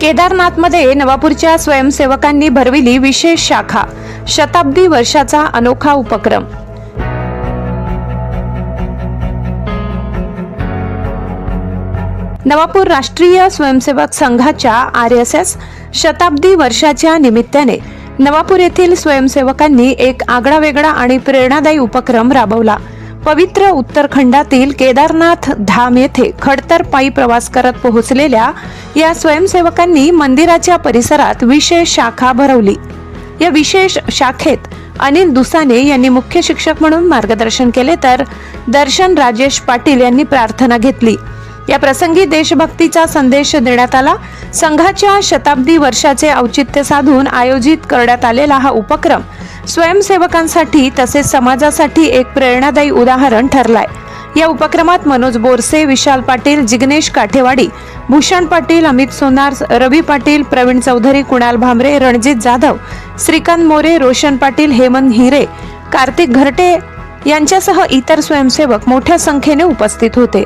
केदारनाथमध्ये नवापूरच्या स्वयंसेवकांनी भरविली विशेष शाखा शताब्दी वर्षाचा अनोखा उपक्रम. नवापूर राष्ट्रीय स्वयंसेवक संघाच्या आर एस एस शताब्दी वर्षाच्या निमित्ताने नवापूर येथील स्वयंसेवकांनी एक आगळावेगळा आणि प्रेरणादायी उपक्रम राबवला. पवित्र उत्तरखंडातील केदारनाथ धाम येथे खडतर पायी प्रवास करत पोहोचलेल्या या स्वयंसेवकांनी मंदिराच्या परिसरात विशेष शाखा भरवली. या विशेष शाखेत अनिल दुसाने यांनी मुख्य शिक्षक म्हणून मार्गदर्शन केले तर दर्शन राजेश पाटील यांनी प्रार्थना घेतली. या प्रसंगी देशभक्तीचा संदेश देण्यात आला. संघाच्या शताब्दी वर्षाचे औचित्य साधून आयोजित करण्यात आलेला हा उपक्रम स्वयंसेवकांसाठी तसेच समाजासाठी एक प्रेरणादायी उदाहरण ठरलाय. या उपक्रमात मनोज बोरसे विशाल पाटील जिग्नेश काठेवाडी भूषण पाटील अमित सोनार रवी पाटील प्रवीण चौधरी कुणाल भामरे रणजित जाधव श्रीकांत मोरे रोशन पाटील हेमंत हिरे कार्तिक घरटे यांच्यासह इतर स्वयंसेवक मोठ्या संख्येने उपस्थित होते.